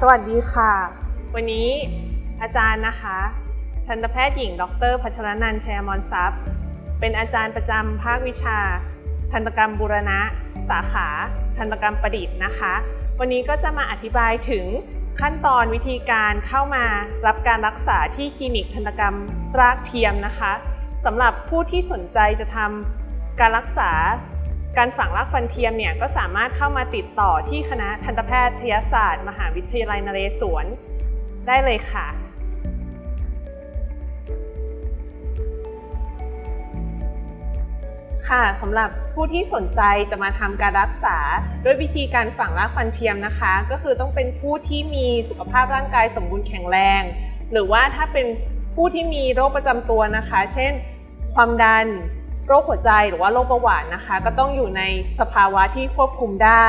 สวัสดีค่ะ วันนี้อาจารย์นะคะ ทันตแพทย์หญิง ดรพัชรนันท์ชัยอมรทรัพย์ เป็นอาจารย์ประจำภาควิชา ทันตกรรมบูรณะ สาขา ทันตกรรมประดิษฐ์นะคะ วันนี้ก็จะมาอธิบายถึงขั้นตอนวิธีการเข้ามารับการรักษาที่คลินิกทันตกรรมรากเทียมนะคะสำหรับผู้ที่สนใจจะทำการรักษา การฝังรากฟันเทียมเนี่ยก็สามารถเข้ามาติดต่อที่คณะทันตแพทยศาสตร์ มหาวิทยาลัยนเรศวรได้เลยค่ะค่ะสำหรับผู้ที่สนใจจะมาทำการรักษาด้วยวิธีการฝังรากฟันเทียมนะคะ ก็คือต้องเป็นผู้ที่มีสุขภาพร่างกายสมบูรณ์แข็งแรง หรือว่าถ้าเป็นผู้ที่มีโรคประจำตัวนะคะ เช่น ความดัน โรคหัวใจหรือว่าโรคเบาหวานนะคะ ก็ต้องอยู่ในสภาวะที่ควบคุมได้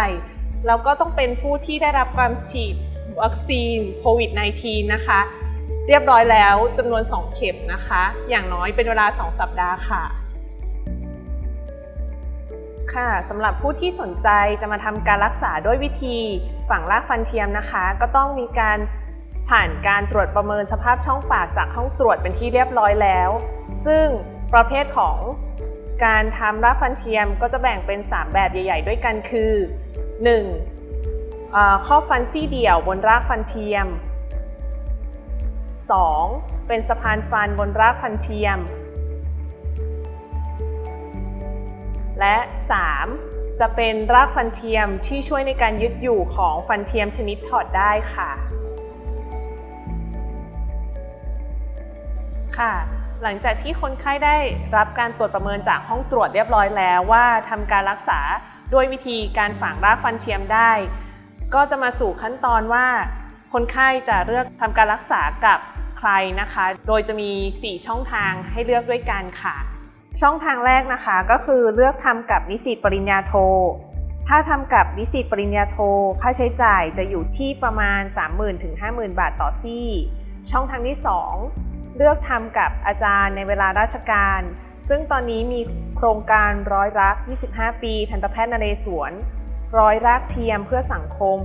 แล้วก็ต้องเป็นผู้ที่ได้รับการฉีดวัคซีนโควิด -19 นะคะ เรียบร้อยแล้วจำนวน 2 เข็มนะคะ อย่างน้อยเป็นเวลา 2 สัปดาห์ค่ะค่ะสำหรับผู้ที่สนใจจะมาทำการรักษาด้วยวิธีฝังรากฟันเทียมนะคะ ก็ต้องมีการผ่านการตรวจประเมินสภาพช่องปากจากห้องตรวจเป็นที่เรียบร้อยแล้ว ซึ่งประเภทของ การทำรากฟันเทียมก็จะแบ่งเป็น 3 แบบใหญ่ ๆ ด้วยกันคือ 1. เอ่อข้อฟันซี่เดี่ยวบนรากฟันเทียม 2. เป็นสะพานฟันบนรากฟันเทียม และ 3. จะเป็นรากฟันเทียมที่ช่วยในการยึดอยู่ของฟันเทียมชนิดถอดได้ค่ะ ค่ะ หลังจากที่คนไข้ได้รับการตรวจประเมินจากห้องตรวจเรียบร้อยแล้วว่าทำการรักษาด้วยวิธีการฝังรากฟันเทียมได้ ก็จะมาสู่ขั้นตอนว่าคนไข้จะเลือกทำการรักษากับใครนะคะ โดยจะมี 4 ช่องทางให้เลือกด้วยกันค่ะ ช่องทางแรกนะคะก็คือเลือกทำกับนิสิตปริญญาโท ถ้าทำกับนิสิตปริญญาโท ค่าใช้จ่ายจะอยู่ที่ประมาณ 30,000ถึง50,000 บาทต่อซี่ ช่องทางที่ 2 เลือกทำกับอาจารย์ในเวลาราชการ ซึ่งตอนนี้มีโครงการร้อยรัก 25 ปี ทันตแพทย์นเรศวร ร้อยรักเทียมเพื่อสังคม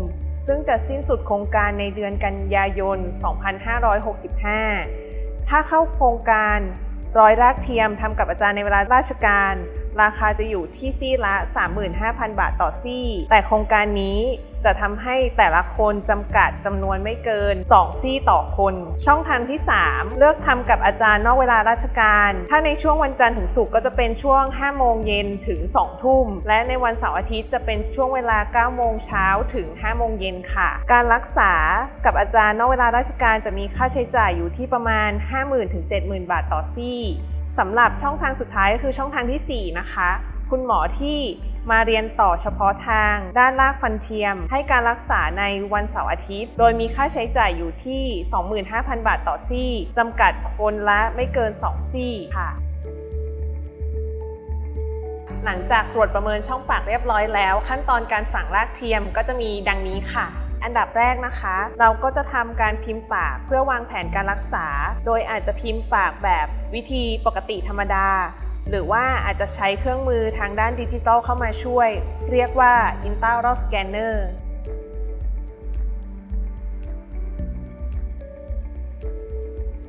ซึ่งจะสิ้นสุดโครงการในเดือนกันยายน 2565 ถ้าเข้าโครงการร้อยรักเทียมทำกับอาจารย์ในเวลาราชการ ราคาจะอยู่ที่ซี่ละ 35,000 บาทต่อซี่ แต่โครงการนี้จะทำให้แต่ละคนจำกัดจำนวนไม่เกิน 2 ซี่ต่อคน ช่องทางที่ 3 เลือกทำกับอาจารย์นอกเวลาราชการ ถ้าในช่วงวันจันทร์ถึงศุกร์ก็จะเป็นช่วง 5 โมงเย็นถึง 2 ทุ่ม และในวันเสาร์อาทิตย์จะเป็นช่วงเวลา 9 โมงเช้าถึง 5 โมงเย็นค่ะ การรักษากับอาจารย์นอกเวลาราชการจะมีค่าใช้จ่ายอยู่ที่ประมาณ 50,000ถึง70,000 บาทต่อซี่ สำหรับช่องทางสุดท้ายก็คือช่องทางทีสี่ 4 นะคะ คุณหมอที่มาเรียนต่อเฉพาะทาง ด้านรากฟันเทียม ให้การรักษาในวันเสาร์อาทิตย์ โดยมีค่าใช้จ่ายอยู่ที่ 25,000 บาทต่อซี่จำกัดคนละไม่เกิน 2 ซี่ค่ะหลังจากตรวจประเมินช่องปากเรียบร้อยแล้ว ขั้นตอนการฝังรากเทียมก็จะมีดังนี้ค่ะ อันดับแรกนะคะ เราก็จะทำการพิมพ์ปากเพื่อวางแผนการรักษา โดยอาจจะพิมพ์ปากแบบวิธีปกติธรรมดา หรือว่าอาจจะใช้เครื่องมือทางด้านดิจิตอลเข้ามาช่วย เรียกว่า intraoral scanner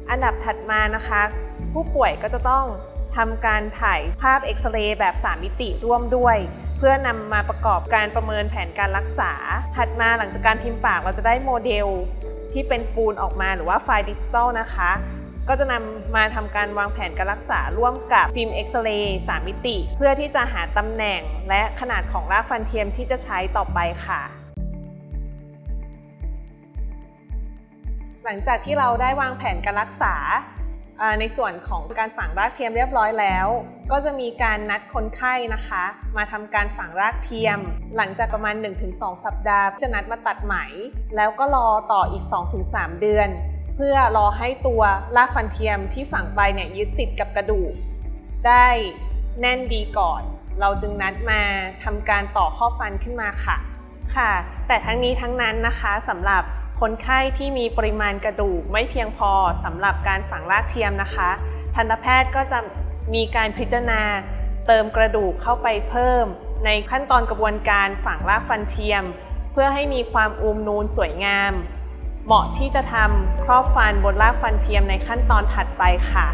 อันดับถัดมานะคะ ผู้ป่วยก็จะต้องทำการถ่ายภาพเอ็กซเรย์แบบ 3 มิติร่วมด้วย เพื่อนำมาประกอบการประเมินแผนการรักษา ถัดมาหลังจากการพิมพ์ปากเราจะได้โมเดลที่เป็นปูนออกมาหรือว่าไฟล์ดิจิตอลนะคะ ก็จะนำมาทำการวางแผนการรักษาร่วมกับฟิล์มเอ็กซเรย์3มิติ เพื่อที่จะหาตำแหน่งและขนาดของรากฟันเทียมที่จะใช้ต่อไปค่ะหลังจากที่เราได้วางแผนการรักษาอ่า ในส่วนของการฝังรากเทียมเรียบร้อยแล้ว ก็จะมีการนัดคนไข้นะคะ มาทำการฝังรากเทียม หลังจากประมาณ 1-2 สัปดาห์ จะนัดมาตัดไหม แล้วก็รอต่ออีก 2-3 เดือน เพื่อรอให้ตัวรากฟันเทียมที่ฝังไปเนี่ยยึดติดกับกระดูก ได้แน่นดีก่อน เราจึงนัดมาทำการต่อข้อฟันขึ้นมาค่ะค่ะ แต่ทั้งนี้ทั้งนั้นนะคะสำหรับ คนไข้ที่มีปริมาณกระดูกไม่เพียงพอสำหรับการฝังรากเทียมนะคะ ทันตแพทย์ก็จะมีการพิจารณาเติมกระดูกเข้าไปเพิ่ม ในขั้นตอนกระบวนการฝังรากฟันเทียม เพื่อให้มีความอูมนูนสวยงาม เหมาะที่จะทำครอบฟันบนรากฟันเทียมในขั้นตอนถัดไปค่ะ